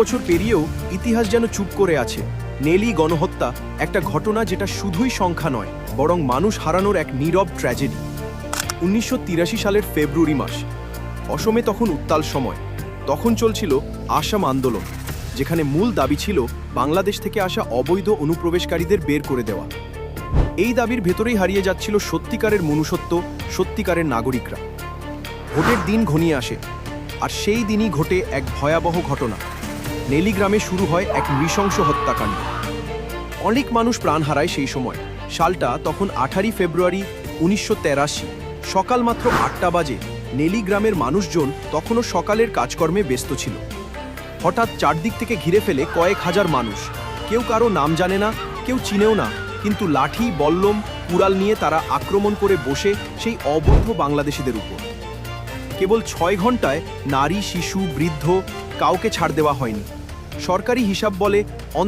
বছর পেরিয়েও ইতিহাস যেন চুপ করে আছে। নেলি গণহত্যা একটা ঘটনা যেটা শুধুই সংখ্যা নয়, বরং মানুষ হারানোর এক নীরব ট্র্যাজেডি উনিশশো তিরাশি সালের ফেব্রুয়ারি মাস। অসমে তখন উত্তাল সময়। তখন চলছিল আসাম আন্দোলন, যেখানে মূল দাবি ছিল বাংলাদেশ থেকে আসা অবৈধ অনুপ্রবেশকারীদের বের করে দেওয়া। এই দাবির ভেতরেই হারিয়ে যাচ্ছিল সত্যিকারের মনুষ্যত্ব, সত্যিকারের নাগরিকরা। ভোটের দিন ঘনিয়ে আসে, আর সেই দিনই ঘটে এক ভয়াবহ ঘটনা। নেলি গ্রামে শুরু হয় এক নৃশংস হত্যাকাণ্ড। অনেক মানুষ প্রাণ হারায় সেই সময়। সালটা তখন আঠারোই ফেব্রুয়ারি উনিশশো সকাল মাত্র আটটা বাজে। নেলিগ্রামের মানুষজন তখনও সকালের কাজকর্মে ব্যস্ত ছিল। হঠাৎ চারদিক থেকে ঘিরে ফেলে কয়েক হাজার মানুষ। কেউ কারও নাম জানে না, কেউ চিনেও না, কিন্তু লাঠি, বল্লম, কুড়াল নিয়ে তারা আক্রমণ করে বসে সেই অবৈধ বাংলাদেশিদের উপর। কেবল ছয় ঘন্টায় নারী, শিশু, বৃদ্ধ কাউকে ছাড় দেওয়া হয়নি। সরকারি হিসাব বলে অন্তত